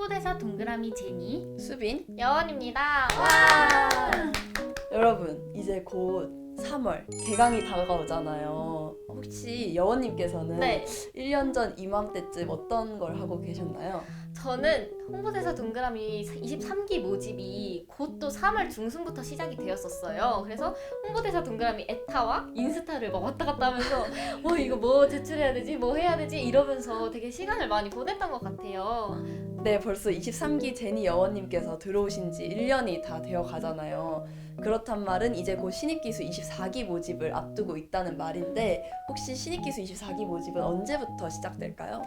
홍보대사 동그라미 제니 수빈 여원입니다. 와! 여러분 이제 곧 3월 개강이 다가오잖아요. 혹시 여원님께서는 네, 1년 전 이맘때쯤 어떤 걸 하고 계셨나요? 저는 홍보대사 동그라미 23기 모집이 곧 또 3월 중순부터 시작이 되었었어요. 그래서 홍보대사 동그라미 에타와 인스타를 막 왔다 갔다 하면서 뭐 이거 뭐 제출해야 되지, 뭐 해야 되지 이러면서 되게 시간을 많이 보냈던 것 같아요. 네, 벌써 23기 제니 여원님께서 들어오신 지 1년이 다 되어 가잖아요. 그렇단 말은 이제 곧 신입기수 24기 모집을 앞두고 있다는 말인데 혹시 신입기수 24기 모집은 언제부터 시작될까요?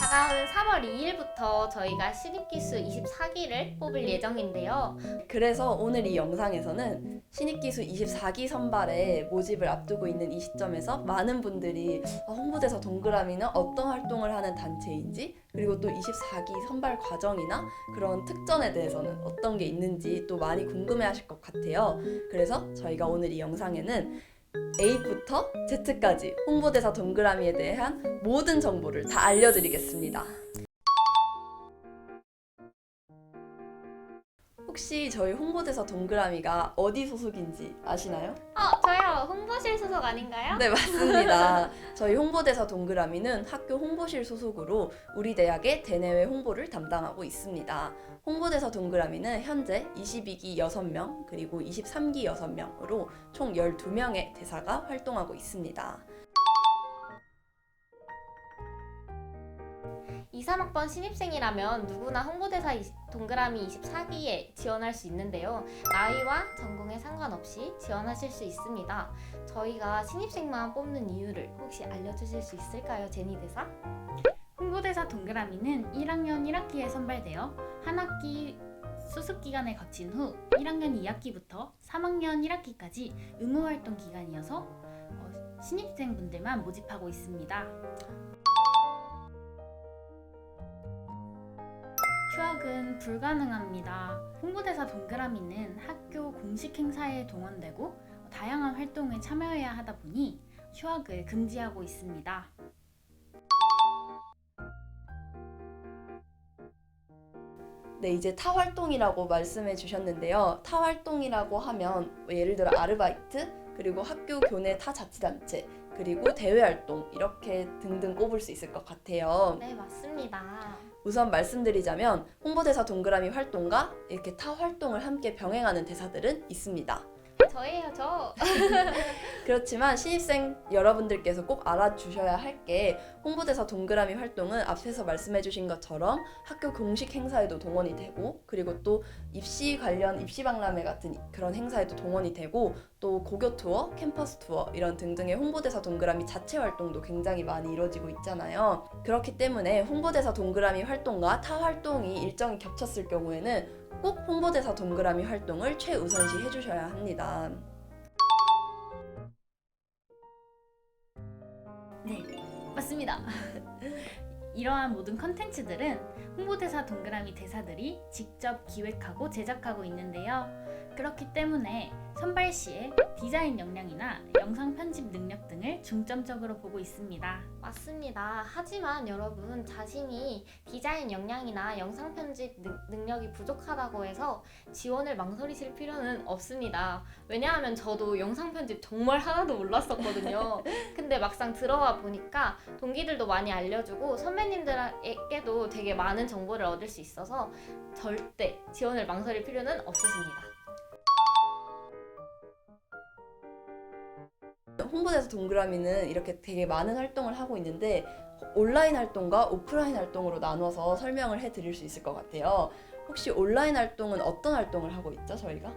다가오는 3월 2일부터 저희가 신입기수 24기를 뽑을 예정인데요. 그래서 오늘 이 영상에서는 신입기수 24기 선발에 모집을 앞두고 있는 이 시점에서 많은 분들이 아, 홍보대사 동그라미는 어떤 활동을 하는 단체인지 그리고 또 24기 선발 과정이나 그런 특전에 대해서는 어떤 게 있는지 또 많이 궁금해하실 것 같아요. 그래서 저희가 오늘 이 영상에는 A부터 Z까지 홍보대사 동그라미에 대한 모든 정보를 다 알려드리겠습니다. 혹시 저희 홍보대사 동그라미가 어디 소속인지 아시나요? 어, 저요. 홍보실 소속 아닌가요? 네, 맞습니다. 저희 홍보대사 동그라미는 학교 홍보실 소속으로 우리 대학의 대내외 홍보를 담당하고 있습니다. 홍보대사 동그라미는 현재 22기 6명, 그리고 23기 6명으로 총 12명의 대사가 활동하고 있습니다. 2, 3학번 신입생이라면 누구나 홍보대사 이- 동그라미 24기에 지원할 수 있는데요. 나이와 전공에 상관없이 지원하실 수 있습니다. 저희가 신입생만 뽑는 이유를 혹시 알려주실 수 있을까요, 제니 대사? 홍보대사 동그라미는 1학년 1학기에 선발되어 한 학기 수습 기간을 거친 후 1학년 2학기부터 3학년 1학기까지 의무 활동 기간이어서 어, 신입생분들만 모집하고 있습니다. 휴학은 불가능합니다. 홍보대사 동그라미는 학교 공식 행사에 동원되고 다양한 활동에 참여해야 하다 보니 휴학을 금지하고 있습니다. 네, 이제 타 활동이라고 말씀해 주셨는데요. 타 활동이라고 하면 뭐 예를 들어 아르바이트, 그리고 학교 교내 타 자치단체, 그리고 대외 활동 이렇게 등등 꼽을 수 있을 것 같아요. 네, 맞습니다. 우선 말씀드리자면 홍보대사 동그라미 활동과 이렇게 타 활동을 함께 병행하는 대사들은 있습니다. 저예요, 저. 그렇지만 신입생 여러분들께서 꼭 알아주셔야 할 게 홍보대사 동그라미 활동은 앞에서 말씀해주신 것처럼 학교 공식 행사에도 동원이 되고 그리고 또 입시 관련 입시 박람회 같은 그런 행사에도 동원이 되고 또 고교 투어, 캠퍼스 투어 이런 등등의 홍보대사 동그라미 자체 활동도 굉장히 많이 이루어지고 있잖아요. 그렇기 때문에 홍보대사 동그라미 활동과 타 활동이 일정이 겹쳤을 경우에는 꼭 홍보대사 동그라미 활동을 최우선시 해주셔야 합니다. 네, 맞습니다. 이러한 모든 컨텐츠들은 홍보대사 동그라미 대사들이 직접 기획하고 제작하고 있는데요. 그렇기 때문에 선발 시에 디자인 역량이나 영상 편집 능력 등을 중점적으로 보고 있습니다. 맞습니다. 하지만 여러분 자신이 디자인 역량이나 영상 편집 능- 능력이 부족하다고 해서 지원을 망설이실 필요는 없습니다. 왜냐하면 저도 영상 편집 정말 하나도 몰랐었거든요. 근데 막상 들어와 보니까 동기들도 많이 알려주고 선배님들에게도 되게 많은 정보를 얻을 수 있어서 절대 지원을 망설일 필요는 없으십니다. 홍보대사 동그라미는 이렇게 되게 많은 활동을 하고 있는데 온라인 활동과 오프라인 활동으로 나눠서 설명을 해드릴 수 있을 것 같아요. 혹시 온라인 활동은 어떤 활동을 하고 있죠, 저희가?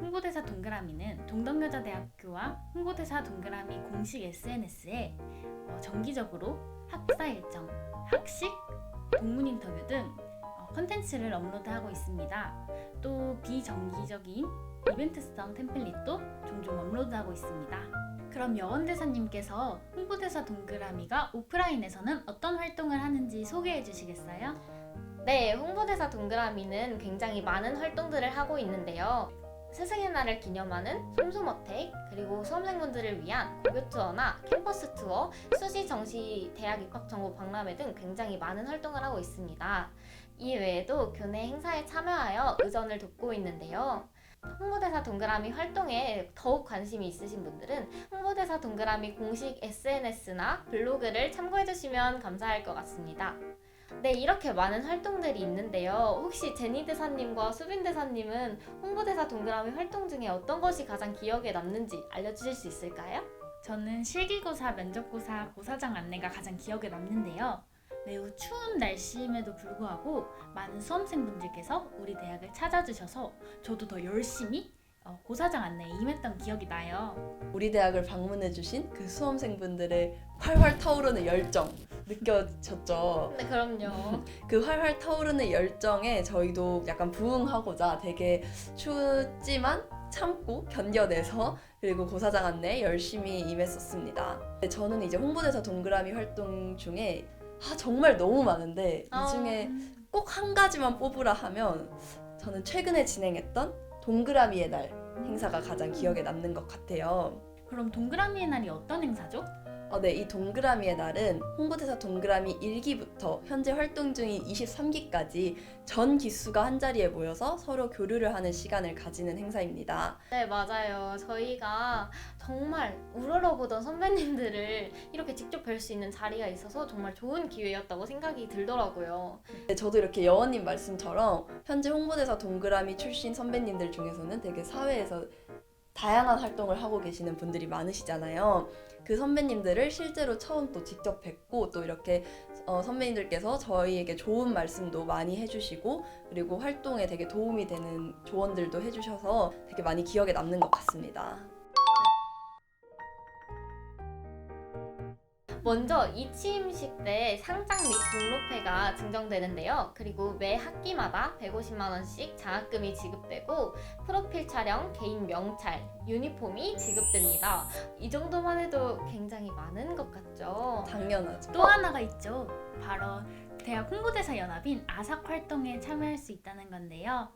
홍보대사 동그라미는 동덕여자대학교와 홍보대사 동그라미 공식 SNS에 어, 정기적으로 학사 일정, 학식, 동문 인터뷰 등 어, 컨텐츠를 업로드하고 있습니다. 또 비정기적인 이벤트성 템플릿도 종종 업로드하고 있습니다. 그럼 여원대사님께서 홍보대사 동그라미가 오프라인에서는 어떤 활동을 하는지 소개해 주시겠어요? 네, 홍보대사 동그라미는 굉장히 많은 활동들을 하고 있는데요. 스승의 날을 기념하는 솜솜어택, 그리고 수험생분들을 위한 고교 투어나 캠퍼스 투어, 수시 정시 대학 입학 정보 박람회 등 굉장히 많은 활동을 하고 있습니다. 이 외에도 교내 행사에 참여하여 의전을 돕고 있는데요. 홍보대사 동그라미 활동에 더욱 관심이 있으신 분들은 홍보대사 동그라미 공식 SNS나 블로그를 참고해 주시면 감사할 것 같습니다. 네, 이렇게 많은 활동들이 있는데요. 혹시 제니 대사님과 수빈 대사님은 홍보대사 동그라미 활동 중에 어떤 것이 가장 기억에 남는지 알려주실 수 있을까요? 저는 실기고사, 면접고사, 고사장 안내가 가장 기억에 남는데요. 매우 추운 날씨임에도 불구하고 많은 수험생분들께서 우리 대학을 찾아주셔서 저도 더 열심히 어, 고사장 안내에 임했던 기억이 나요. 우리 대학을 방문해주신 그 수험생분들의 활활 타오르는 열정 느껴졌죠. 네, 그럼요. 그 활활 타오르는 열정에 저희도 약간 부응하고자 되게 춥지만 참고 견뎌내서 그리고 고사장 안내 열심히 임했었습니다. 네, 저는 이제 홍보대사 동그라미 활동 중에 아, 정말 너무 많은데 아. 이 중에 꼭 한 가지만 뽑으라 하면 저는 최근에 진행했던 동그라미의 날 행사가 가장 기억에 남는 것 같아요. 그럼 동그라미의 날이 어떤 행사죠? 어, 네, 이 동그라미의 날은 홍보대사 동그라미 1기부터 현재 활동 중인 23기까지 전 기수가 한 자리에 모여서 서로 교류를 하는 시간을 가지는 행사입니다. 네, 맞아요. 저희가 정말 우러러보던 선배님들을 이렇게 직접 뵐 수 있는 자리가 있어서 정말 좋은 기회였다고 생각이 들더라고요. 네, 저도 이렇게 여원님 말씀처럼 현재 홍보대사 동그라미 출신 선배님들 중에서는 되게 사회에서 다양한 활동을 하고 계시는 분들이 많으시잖아요. 그 선배님들을 실제로 처음 또 직접 뵙고 또 이렇게 어, 선배님들께서 저희에게 좋은 말씀도 많이 해주시고 그리고 활동에 되게 도움이 되는 조언들도 해주셔서 되게 많이 기억에 남는 것 같습니다. 먼저 이 취임식 때 상장 및 공로패가 증정되는데요. 그리고 매 학기마다 150만 원씩 장학금이 지급되고 프로필 촬영, 개인 명찰, 유니폼이 지급됩니다. 이 정도만 해도 굉장히 많은 것 같죠. 당연하죠. 또 하나가 있죠. 바로 대학 홍보대사 연합인 아삭 활동에 참여할 수 있다는 건데요.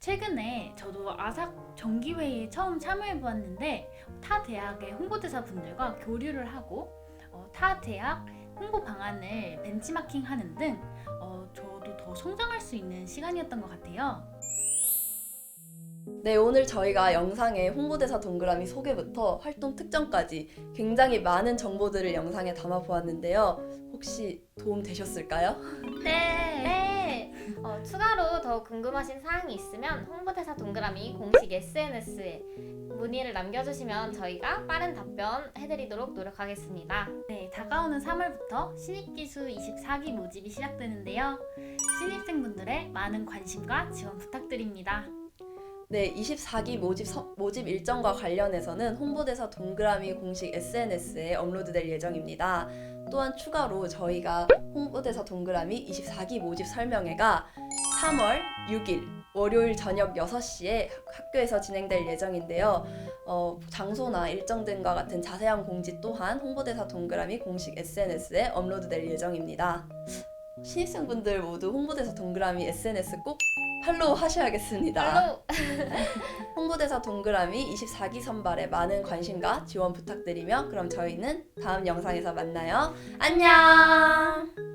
최근에 저도 아삭 정기회의에 처음 참여해 보았는데 타 대학의 홍보대사 분들과 교류를 하고 어, 타 대학 홍보 방안을 벤치마킹 하는 등 어, 저도 더 성장할 수 있는 시간이었던 것 같아요. 네, 오늘 저희가 영상에 홍보대사 동그라미 소개부터 활동 특정까지 굉장히 많은 정보들을 영상에 담아 보았는데요. 혹시 도움 되셨을까요? 네. 네. 어, 추가로 더 궁금하신 사항이 있으면 홍보대사 동그라미 공식 SNS에 문의를 남겨주시면 저희가 빠른 답변 해드리도록 노력하겠습니다. 네, 다가오는 3월부터 신입기수 24기 모집이 시작되는데요. 신입생분들의 많은 관심과 지원 부탁드립니다. 네, 24기 모집, 서- 모집 일정과 관련해서는 홍보대사 동그라미 공식 SNS에 업로드될 예정입니다. 또한 추가로 저희가 홍보대사 동그라미 24기 모집 설명회가 3월 6일 월요일 저녁 6시에 학교에서 진행될 예정인데요. 어, 장소나 일정 등과 같은 자세한 공지 또한 홍보대사 동그라미 공식 SNS에 업로드될 예정입니다. 신입생분들 모두 홍보대사 동그라미 SNS 꼭 팔로우 하셔야겠습니다. 팔로우 홍보대사 동그라미 24기 선발에 많은 관심과 지원 부탁드리며 그럼 저희는 다음 영상에서 만나요. 안녕!